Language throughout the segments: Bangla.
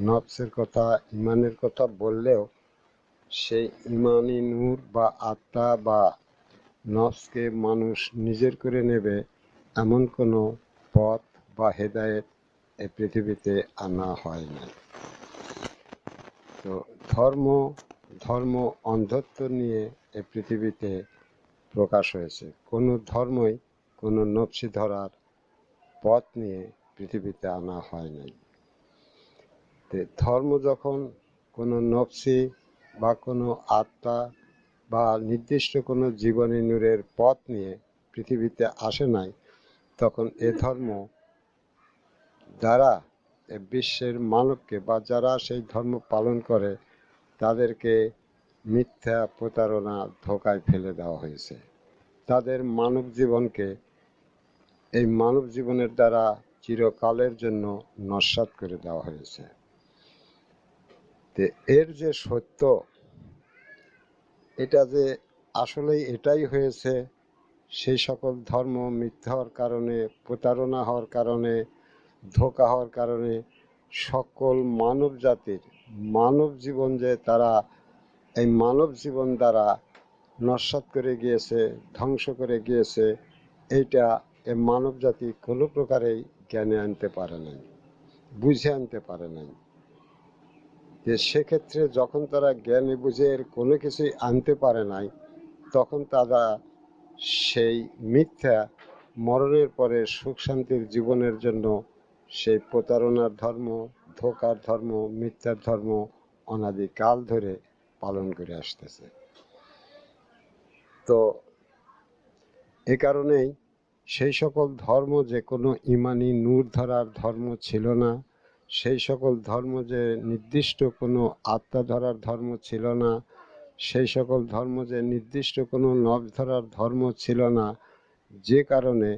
নফসের কথা ইমানের কথা বললেও সেই ইমানি নূর বা আত্মা বা নফসকে মানুষ নিজের করে নেবে এমন কোনো পথ বা হেদায়েত এ পৃথিবীতে আনা হয় না তো ধর্ম ধর্ম অন্ধত্ব নিয়ে এ পৃথিবীতে প্রকাশ হয়েছে। কোনো ধর্মই কোনো নফসি ধরার পথ নিয়ে পৃথিবীতে আনা হয় নাই। ধর্ম যখন কোনো নফসি বা কোনো আত্মা বা নির্দিষ্ট কোনো জীবনী নূরের পথ নিয়ে পৃথিবীতে আসে নাই, তখন এ ধর্ম যারা বিশ্বের মানবকে বা যারা সেই ধর্ম পালন করে, তাদেরকে মিথ্যা প্রতারণা ধোকায় ফেলে দেওয়া হয়েছে। তাদের মানব জীবনকে, এই মানব জীবনের দ্বারা চিরকালের জন্য নস্বাত করে দেওয়া হয়েছে। তে এর যে সত্য, এটা যে আসলেই এটাই হয়েছে, সেই সকল ধর্ম মিথ্যা হওয়ার কারণে, প্রতারণা হওয়ার কারণে, ধোকা হওয়ার কারণে সকল মানব জাতির, মানব জীবন যে তারা, এই মানব জীবন দ্বারা নস্বাত করে গিয়েছে, ধ্বংস করে গিয়েছে, এইটা এ মানব জাতি কোনো প্রকারেই জ্ঞানে আনতে পারে নাই, বুঝে আনতে পারে নাই। যে সেক্ষেত্রে যখন তারা জ্ঞানে বুঝে এর কোনো কিছুই আনতে পারে নাই, তখন তারা সেই মিথ্যা মরণের পরে সুখ শান্তির জীবনের জন্য সেই প্রতারণার ধর্ম, ধোকার ধর্ম, মিথ্যার ধর্ম অনাদিকাল ধরে পালন করে আসতেছে। তো এ কারণেই সেই সকল ধর্ম যে কোনো ইমানি নূর ধরার ধর্ম ছিল না সেই সকল ধর্ম যে নির্দিষ্ট কোনো আত্মা ধরার ধর্ম ছিল না, সেই সকল ধর্ম যে নির্দিষ্ট কোনো নখ ধরার ধর্ম ছিল না, যে কারণে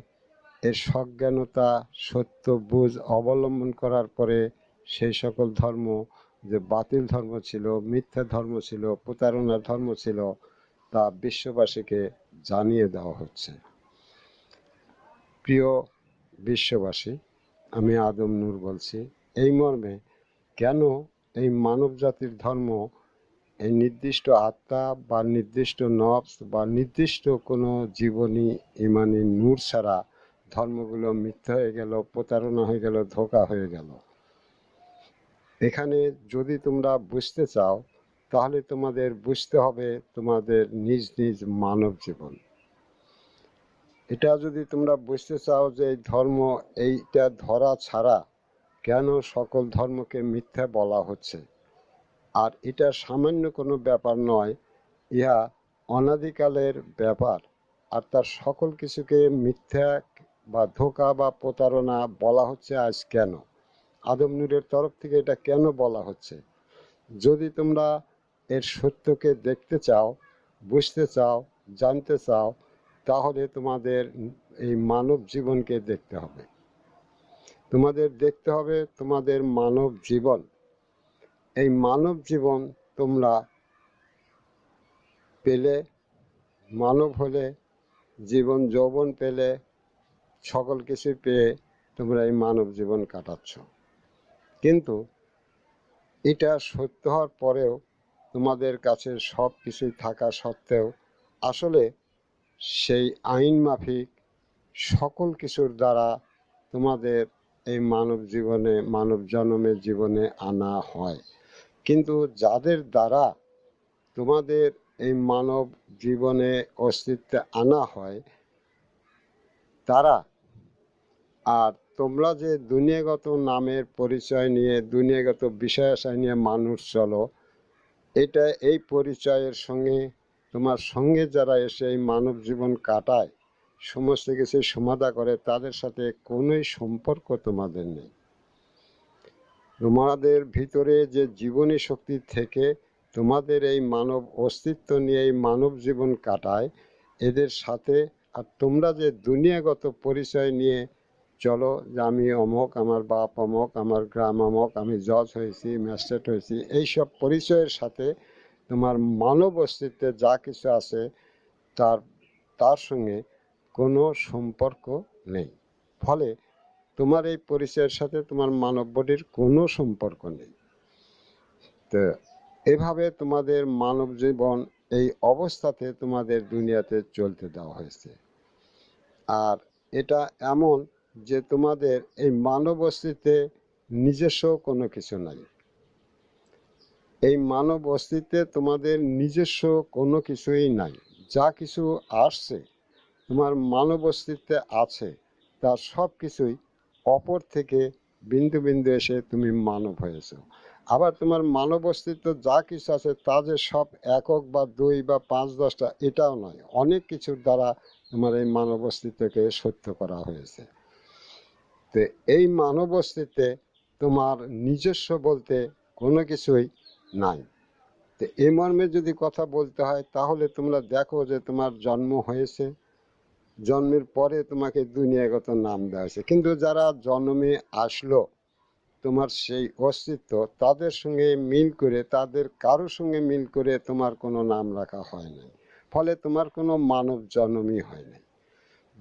এর সজ্ঞানতা, সত্য, বুঝ অবলম্বন করার পরে সেই সকল ধর্ম যে বাতিল ধর্ম ছিল, মিথ্যা ধর্ম ছিল, প্রতারণার ধর্ম ছিল, তা বিশ্ববাসীকে জানিয়ে দেওয়া হচ্ছে। প্রিয় বিশ্ববাসী, আমি আদম নূর বলছি। এই মর্মে কেন এই মানব জাতির ধর্ম এই নির্দিষ্ট আত্মা বা নির্দিষ্ট নফস বা নির্দিষ্ট কোনো জীবনী, ইমানি নূর ছাড়া ধর্মগুলো মিথ্যা হয়ে গেল, প্রতারণা হয়ে গেল, ধোকা হয়ে গেল? এখানে যদি তোমরা বুঝতে চাও, তাহলে তোমাদের বুঝতে হবে তোমাদের নিজ নিজ মানব জীবন। এটা যদি তোমরা বুঝতে চাও যে এই ধর্ম এইটা ধরা ছাড়া কেন সকল ধর্মকে মিথ্যা বলা হচ্ছে? আর এটা সামান্য কোনো ব্যাপার নয়, ইহা অনাদিকালের ব্যাপার। আর তার সকল কিছুকে মিথ্যা বা ধোকা বা প্রতারণা বলা হচ্ছে আজ কেন? আদম নূরের তরফ থেকে এটা কেন বলা হচ্ছে? যদি তোমরা এর সত্যকে দেখতে চাও, বুঝতে চাও, জানতে চাও, তাহলে তোমাদের এই মানব জীবনকে দেখতে হবে। তোমাদের দেখতে হবে তোমাদের মানব জীবন। এই মানব জীবন তোমরা পেলে, মানব হলে, জীবন যৌবন পেলে, সকল কিছু পেয়ে তোমরা এই মানব জীবন কাটাচ্ছ। কিন্তু এটা সত্য হওয়ার পরেও তোমাদের কাছে সব কিছুই থাকা সত্ত্বেও আসলে সেই আইন মাফিক সকল কিছুর দ্বারা তোমাদের এই মানব জীবনে, মানব জন্মের জীবনে আনা হয়। কিন্তু যাদের দ্বারা তোমাদের এই মানব জীবনে অস্তিত্বে আনা হয়, তারা আর তোমরা যে দুনিয়াগত নামের পরিচয় নিয়ে, দুনিয়াগত বিষয়াশয় নিয়ে মানুষ চলো, এটা এই পরিচয়ের সঙ্গে, তোমার সঙ্গে যারা এসে এই মানব জীবন কাটায় সমস্ত কিছু সমাধা করে, তাদের সাথে কোনোই সম্পর্ক তোমাদের নেই। তোমাদের ভিতরে যে জীবনী শক্তি থেকে তোমাদের এই মানব অস্তিত্ব নিয়ে এই মানব জীবন কাটায়, এদের সাথে আর তোমরা যে দুনিয়াগত পরিচয় নিয়ে, চলো যে আমি অমক আমার বাপ অমক আমার গ্রাম অমক আমি জজ হয়েছি, ম্যাজিস্ট্রেট হয়েছি, এইসব পরিচয়ের সাথে তোমার মানব অস্তিত্বে যা কিছু আছে, তার তার সঙ্গে কোনো সম্পর্ক নেই। ফলে তোমার এই পরিচয়ের সাথে তোমার মানব বডির কোনো সম্পর্ক নেই। তো এভাবে তোমাদের মানব জীবন এই অবস্থাতে তোমাদের দুনিয়াতে চলতে দেওয়া হয়েছে। আর এটা এমন যে তোমাদের এই মানব অস্তিত্বে নিজস্ব কোনো কিছু নাই। এই মানব অস্তিত্বে তোমাদের নিজস্ব কোনো কিছুই নাই। যা কিছু আসছে তোমার মানব অস্তিত্বে আছে তার সব কিছুই অপর থেকে বিন্দু বিন্দু এসে তুমি মানব হয়েছ। আবার তোমার মানব অস্তিত্ব যা কিছু আছে, তা যে সব একক বা দুই বা পাঁচ দশটা, এটাও নয়। অনেক কিছুর দ্বারা তোমার এই মানব অস্তিত্বকে সত্য করা হয়েছে। তো এই মানব অস্তিত্বে তোমার নিজস্ব বলতে কোনো কিছুই নাই। তো এই মর্মে যদি কথা বলতে হয়, তাহলে তোমরা দেখো যে তোমার জন্ম হয়েছে। জন্মের পরে তোমাকে দুনিয়াগত নাম দেওয়া হয়েছে। কিন্তু যারা জন্মে আসলো, তোমার সেই অস্তিত্ব, তাদের সঙ্গে মিল করে, তাদের কারোর সঙ্গে মিল করে তোমার কোনো নাম রাখা হয় নাই। ফলে তোমার কোনো মানব জন্মই হয় নাই।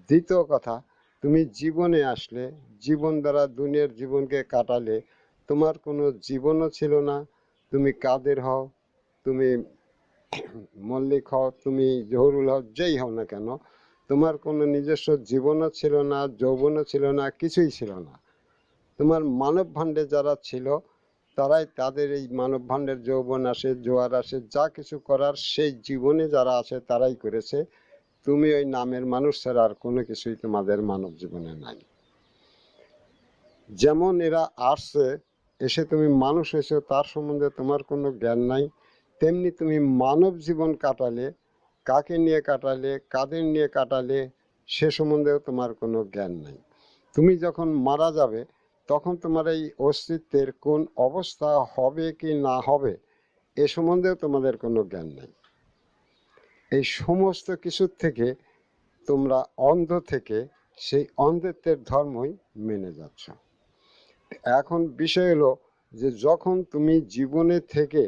দ্বিতীয় কথা, তুমি জীবনে আসলে, জীবন দ্বারা দুনিয়ার জীবনকে কাটালে তোমার কোনো জীবনও ছিল না। তুমি কাদের হও, তুমি মল্লিক হও, তুমি জহুরুল হও, যেই হও না কেন তোমার কোনো নিজস্ব জীবনও ছিল না, যৌবনও ছিল না, কিছুই ছিল না। তোমার মানব ভাণ্ডে যারা ছিল, তারাই তাদের এই মানব ভাণ্ডের যৌবন আসে, জোয়ার আসে, যা কিছু করার সেই জীবনে যারা আছে, তারাই করেছে। তুমি ওই নামের মানুষ ছাড়া আর কোনো কিছুই তোমাদের মানব জীবনে নাই। যেমন এরা আসছে, এসে তুমি মানুষ হয়েছো, তার সম্বন্ধে তোমার কোনো জ্ঞান নাই। তেমনি তুমি মানব জীবন কাটালে কাকে নিয়ে কাটালে, কাদের নিয়ে কাটালে, সে সম্বন্ধেও তোমার কোনো জ্ঞান নাই। তুমি যখন মারা যাবে, তখন তোমার এই অস্তিত্বের কোন অবস্থা হবে কি না হবে, এ সম্বন্ধেও তোমাদের কোনো জ্ঞান নেই। এই সমস্ত কিছুর থেকে তোমরা অন্ধ থেকে সেই অন্ধত্বের ধর্মই মেনে যাচ্ছ। এখন বিষয় হলো যে যখন তুমি জীবনে থেকে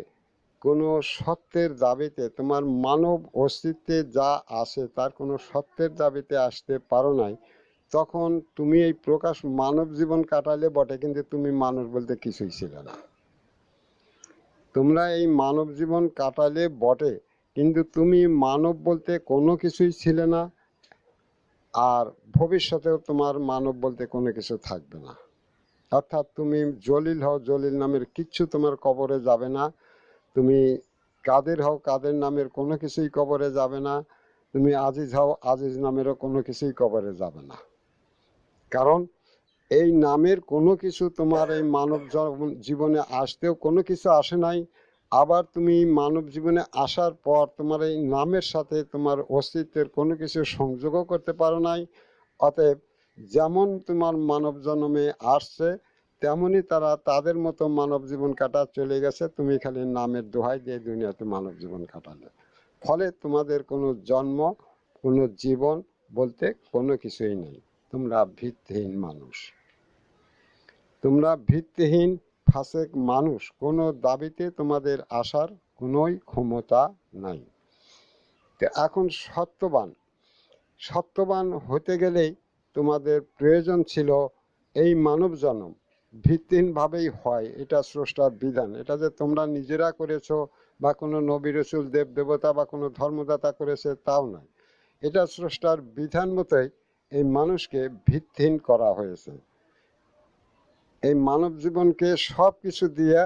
কোনো সত্যের দাবিতে তোমার মানব অস্তিত্বে যা আছে তার কোনো সত্যের দাবিতে আসতে পারো নাই, তখন তুমি এই প্রকাশ মানব জীবন কাটালে বটে, কিন্তু তুমি মানুষ বলতে কিছুই ছিল না। তোমরা এই মানব জীবন কাটালে বটে, কিন্তু তুমি মানব বলতে কোনো কিছুই ছিলে না, আর ভবিষ্যতেও তোমার মানব বলতে কোনো কিছু থাকবে না। অর্থাৎ তুমি জলিল হও, জলিল নামের কিচ্ছু তোমার কবরে যাবে না তুমি কাদের হও, কাদের নামের কোনো কিছুই কবরে যাবে না। তুমি আজিজ হও, আজিজ নামেরও কোনো কিছুই কবরে যাবে না। কারণ এই নামের কোনো কিছু তোমার এই মানব জীবনে আসতেও কোনো কিছু আসে নাই। আবার তুমি মানব জীবনে আসার পর তোমার এই নামের সাথে তোমার অস্তিত্বের কোনো কিছু সংযোগও করতে পারো নাই। অতএব যেমন তোমার মানব জন্মে আসছে তেমনি তারা তাদের মতো মানব জীবন কাটা চলে গেছে। তুমি খালি নামের দোহাই দিয়ে দুনিয়াতে মানব জীবন কাটালে। ফলে তোমাদের কোনো জন্ম, কোনো জীবন বলতে কোনো কিছুই নেই। তোমরা ভিত্তিহীন মানুষ। তোমরা ভিত্তিহীন ফাসেক মানুষ। কোনো দাবিতে তোমাদের আসার কোনোই ক্ষমতা নাই। এখন সত্যবান। সত্যবান হতে গেলেই তোমাদের প্রয়োজন ছিল এই মানব জন্ম ভিত্তিহীনভাবেই হয়, এটা স্রষ্টার বিধান। এটা যে তোমরা নিজেরা করেছ বা কোনো নবী রসুল, দেব দেবতা বা কোনো ধর্মদাতা করেছে তাও নয়। এটা স্রষ্টার বিধান মতোই এই মানুষকে ভিত্তিহীন করা হয়েছে। এই মানব জীবনকে সব কিছু দিয়ে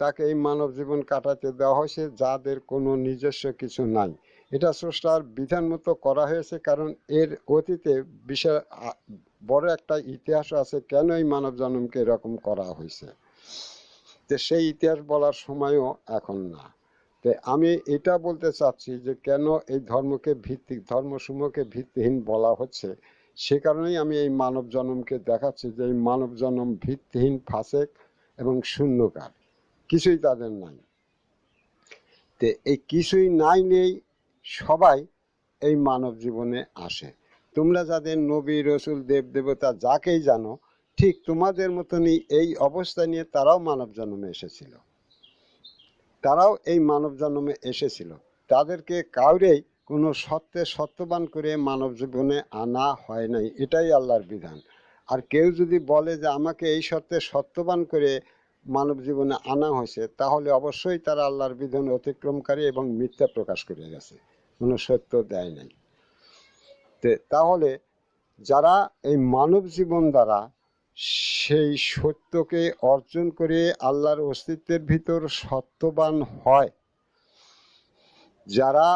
তাকে এই মানব জীবন কাটাতে দেওয়া হয়েছে, যাদের কোনো নিজস্ব কিছু নাই। এটা স্রষ্টার বিধান মতো করা হয়েছে, কারণ এর অতীতে বিশাল বড় একটা ইতিহাস আছে কেন এই মানব জন্মকে এরকম করা হয়েছে? তো সেই ইতিহাস বলার সময়ও এখন না। তো আমি এটা বলতে চাচ্ছি যে কেন এই ধর্মকে ভিত্তিক ধর্মসমূহকে ভিত্তিহীন বলা হচ্ছে? সে কারণেই আমি এই মানব জন্মকে দেখাচ্ছি যে এই মানব জন্ম ভিত্তিহীন, ফাঁসেক এবং শূন্যকার। কিছুই তাদের নাই। তে এই কিছুই নাই নেই, সবাই এই মানব জীবনে আসে। তোমরা যাদের নবী, রসুল, দেব, দেবতা যাকেই জানো, ঠিক তোমাদের মতনই এই অবস্থা নিয়ে তারাও মানব জন্মে এসেছিল। তারাও এই মানব জন্মে এসেছিল। তাদেরকে কাউরেই কোনো সত্যে সত্যবান করে মানব জীবনে আনা হয় নাই। এটাই আল্লাহর বিধান। আর কেউ যদি বলে যে আমাকে এই সত্যে সত্যবান করে মানব জীবনে আনা হয়েছে, তাহলে অবশ্যই তারা আল্লাহর বিধান অতিক্রমকারী এবং মিথ্যা প্রকাশ করে গেছে। কোনো সত্য দেয় নাই। তাহলে যারা এই মানব জীবন দ্বারা সেই সত্যকে অর্জন করে আল্লাহর অস্তিত্বের ভিতর সত্যবান হয়, যারা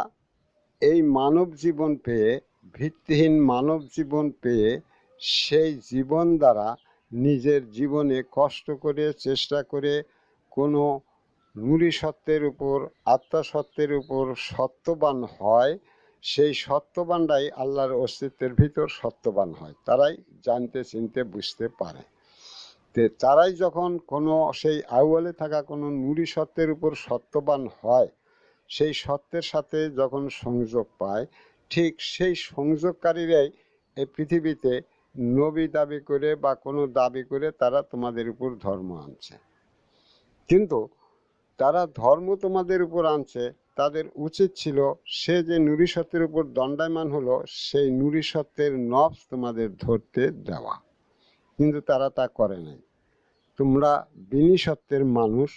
এই মানব জীবন পেয়ে, ভিত্তিহীন মানব জীবন পেয়ে সেই জীবন দ্বারা নিজের জীবনে কষ্ট করে, চেষ্টা করে কোনো নুরি সত্যের উপর আত্মা সত্যের উপর সত্যবান হয় সেই সত্যবানরাই আল্লাহর অস্তিত্বের ভিতর সত্যবান হয়। তারাই জানতে, চিনতে, বুঝতে পারে। তারাই যখন কোনো সেই আউয়ালে থাকা কোনো নুরি সত্যের উপর সত্যবান হয়, সেই সত্যের সাথে যখন সংযোগ পায়, ঠিক সেই সংযোগকারীরাই এই পৃথিবীতে নবী দাবি করে বা কোনো দাবি করে তারা তোমাদের উপর ধর্ম আনছে। কিন্তু তারা ধর্ম তোমাদের উপর আনছে তাদের উচিত ছিল সে যে নুরি সত্যের উপর দণ্ডায়মান হলো, সেই নুরি সত্যের নফস তোমাদের ধরতে দেওয়া। কিন্তু তারা তা করে নাই। তোমরা বিনি সত্যের মানুষ,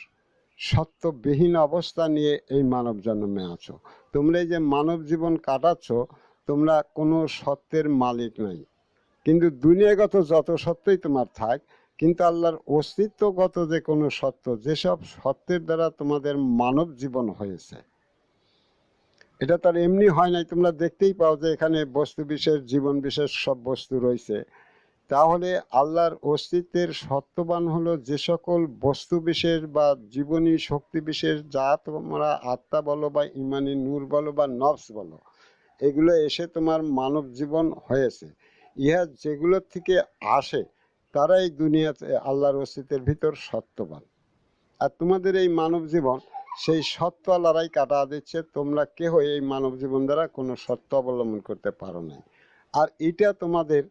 সত্যবিহীন অবস্থা নিয়ে এই মানব জন্মে আছো। তোমরা এই যে মানব জীবন কাটাচ্ছ, তোমরা কোনো সত্যের মালিক নাই। কিন্তু দুনিয়াগত যত সত্যই তোমার থাক, কিন্তু আল্লাহর অস্তিত্বগত যে কোনো সত্য, যেসব সত্যের দ্বারা তোমাদের মানব জীবন হয়েছে এটা তার এমনি হয় নাই, তোমরা দেখতেই পাও যে এখানে বস্তু বিশেষ, জীবন বিশেষ সব বস্তু রয়েছে। তাহলে আল্লাহর অস্তিত্বের সত্যবান হলো যে সকল বস্তু বিশেষ বা জীবনী শক্তি বিশেষ, যা তোমরা আত্মা বলো বা ইমানি নূর বলো বা নফস বলো, এগুলো এসে তোমার মানব জীবন হয়েছে। ইহা যেগুলোর থেকে আসে, তারাই দুনিয়াতে আল্লাহর অস্তিত্বের ভিতর সত্যবান। আর তোমাদের এই মানব জীবন সেই সত্য লড়াই কাটা দিচ্ছে। তোমরা কেহ এই মানব জীবন দ্বারা কোনো সত্য অবলম্বন করতে পারো নাই। আর এটা তোমাদের,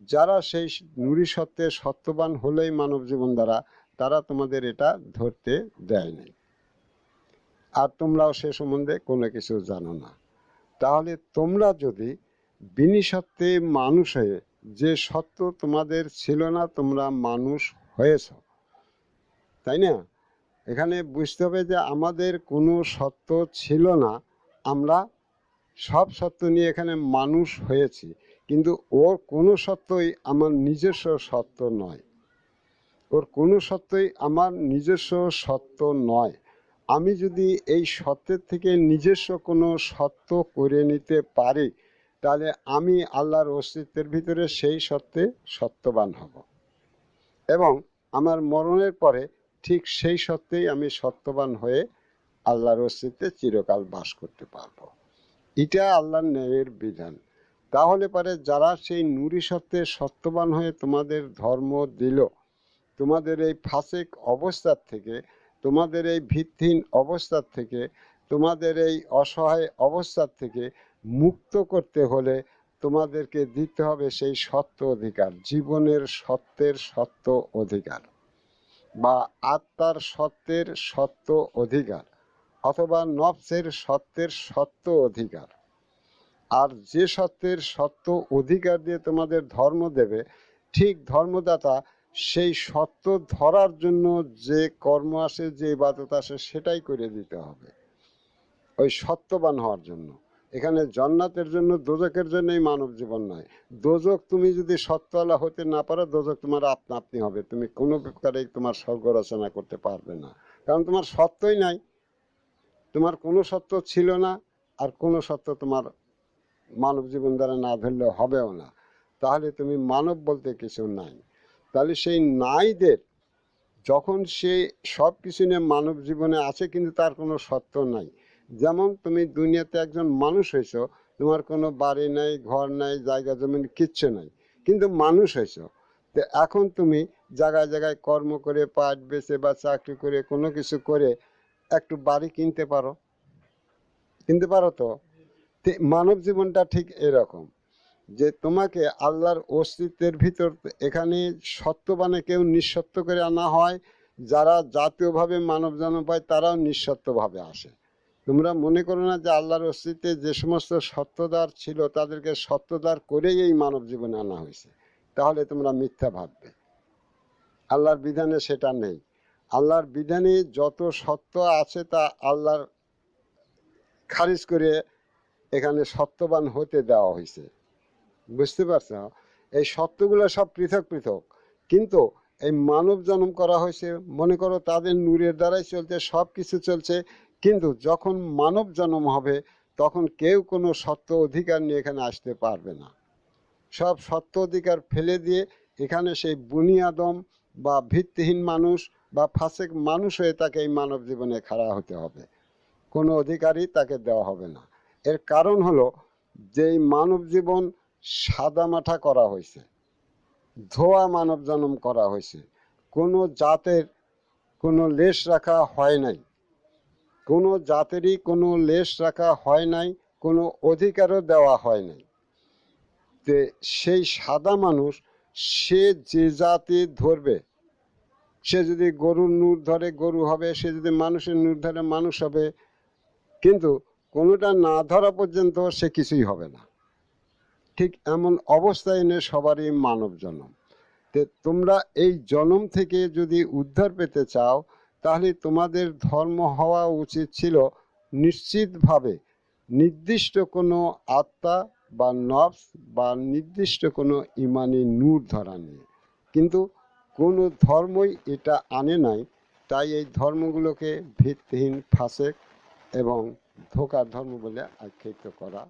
যারা সেই নুরি সত্যে সত্যবান হলেই মানব জীবন দ্বারা, তারা তোমাদের এটা ধরতে দেয় নাই। আর তোমরাও সে সম্বন্ধে কোনো কিছু জানো না। তাহলে তোমরা যদি বিনি সত্ত্বে মানুষ হয়ে, যে সত্য তোমাদের ছিল না, তোমরা মানুষ হয়েছ। তাই না? এখানে বুঝতে হবে যে আমাদের কোনো সত্য ছিল না। আমরা সব সত্য নিয়ে এখানে মানুষ হয়েছি। কিন্তু ওর কোনো সত্যই আমার নিজস্ব সত্য নয়। ওর কোনো সত্যই আমার নিজস্ব সত্য নয়। আমি যদি এই সত্যের থেকে নিজস্ব কোনো সত্য করে নিতে পারি, তাহলে আমি আল্লাহর অস্তিত্বের ভিতরে সেই সত্যে সত্যবান হব। এবং আমার মরণের পরে ঠিক সেই সত্যেই আমি সত্যবান হয়ে আল্লাহর অস্তিত্বে চিরকাল বাস করতে পারব। এটা আল্লাহর ন্যায়ের বিধান। তাহলে পরে যারা সেই নুরি সত্যে সত্যবান হয়ে তোমাদের ধর্ম দিল, তোমাদের এই ফাসেক অবস্থার থেকে, তোমাদের এই ভিত্তিহীন অবস্থার থেকে, তোমাদের এই অসহায় অবস্থার থেকে মুক্ত করতে হলে তোমাদেরকে দিতে হবে সেই সত্য অধিকার, জীবনের সত্যের সত্য অধিকার। বা আত্মার সত্যের সত্য অধিকার অথবা নফসের সত্যের সত্য অধিকার। আর যে সত্যের সত্য অধিকার দিয়ে তোমাদের ধর্ম দেবে, ঠিক ধর্মদাতা সেই সত্য ধরার জন্য যে কর্ম আসে, যে ইবাদত আসে, সেটাই করে দিতে হবে। ওই সত্যবান হওয়ার জন্য। এখানে জন্নাতের জন্য দোজকের জন্যই মানব জীবন নয় দোজক তুমি যদি সত্যওয়ালা হতে না পারো দোজক তোমার আপনা আপনি হবে। তুমি কোনো প্রকারে তোমার স্বর্গ রচনা করতে পারবে না। কারণ তোমার সত্যই নাই। তোমার কোনো সত্য ছিল না আর কোনো সত্য তোমার মানব জীবন দ্বারা না ধরলে হবেও না। তাহলে তুমি মানব বলতে কিছু নাই। তাহলে সেই নাইদের, যখন সে সব কিছু নিয়ে মানব জীবনে আছে, কিন্তু তার কোনো সত্য নাই। যেমন তুমি দুনিয়াতে একজন মানুষ হয়েছো, তোমার কোনো বাড়ি নাই, ঘর নাই, জায়গা জমিন কিচ্ছু নাই, কিন্তু মানুষ হয়েছো। তো এখন তুমি জায়গায় জায়গায় কর্ম করে, পাট বেচে বা চাকরি করে, কোনো কিছু করে একটু বাড়ি কিনতে পারো। কিনতে পারো তো? মানব জীবনটা ঠিক এরকম যে তোমাকে আল্লাহর অস্তিত্বের ভিতর এখানে সত্যবানে কেউ নিঃসত্ব করে আনা হয়, যারা জাতীয়ভাবে মানব জন্ম পায়, তারাও নিঃসত্বভাবে আসে। তোমরা মনে করো না যে আল্লাহর অস্তিত্বে যে সমস্ত সত্যদার ছিল, তাদেরকে সত্যদার করেই এই মানব জীবনে আনা হয়েছে। তাহলে তোমরা মিথ্যা ভাববে। আল্লাহর বিধানে সেটা নেই। আল্লাহর বিধানে যত সত্য আছে তা আল্লাহর খারিজ করে এখানে সত্যবান হতে দেওয়া হয়েছে। বুঝতে পারছ? এই সত্যগুলো সব পৃথক পৃথক। কিন্তু এই মানব জন্ম করা হয়েছে, মনে করো তাদের নূরের দ্বারাই চলছে সব কিছু চলছে কিন্তু যখন মানব জন্ম হবে, তখন কেউ কোনো সত্য অধিকার নিয়ে এখানে আসতে পারবে না। সব সত্য অধিকার ফেলে দিয়ে এখানে সেই বুনিয়াদম বা ভিত্তিহীন মানুষ বা ফাঁসেক মানুষ হয়ে তাকে এই মানব জীবনে খাড়া হতে হবে। কোনো অধিকারই তাকে দেওয়া হবে না। এর কারণ হলো যে মানব জীবন সাদামাঠা করা হয়েছে, ধোয়া মানব জন্ম করা হয়েছে, কোনো জাতের কোনো লেশ রাখা হয় নাই। কোনো জাতেরই কোনো লেশ রাখা হয় নাই, কোনো অধিকারও দেওয়া হয় নাই। যে সেই সাদা মানুষ, সে যে জাতি ধরবে, সে যদি গরুর নূর ধরে গরু হবে, সে যদি মানুষের নূর ধরে মানুষ হবে, কিন্তু কোনোটা না ধরা পর্যন্ত সে কিছুই হবে না। ঠিক এমন অবস্থায় এনে সবারই মানব জন্ম তে তোমরা এই জন্ম থেকে যদি উদ্ধার পেতে চাও তাহলে তোমাদের ধর্ম হওয়া উচিত ছিল নিশ্চিতভাবে নির্দিষ্ট কোনো আত্মা বা নফস বা নির্দিষ্ট কোনো ইমানি নূর ধরা নিয়ে কিন্তু কোনো ধর্মই এটা আনে নাই, তাই এই ধর্মগুলোকে ভিত্তিহীন, ফাসেক এবং ধোকার ধর্ম বলে আখ্যায়িত করা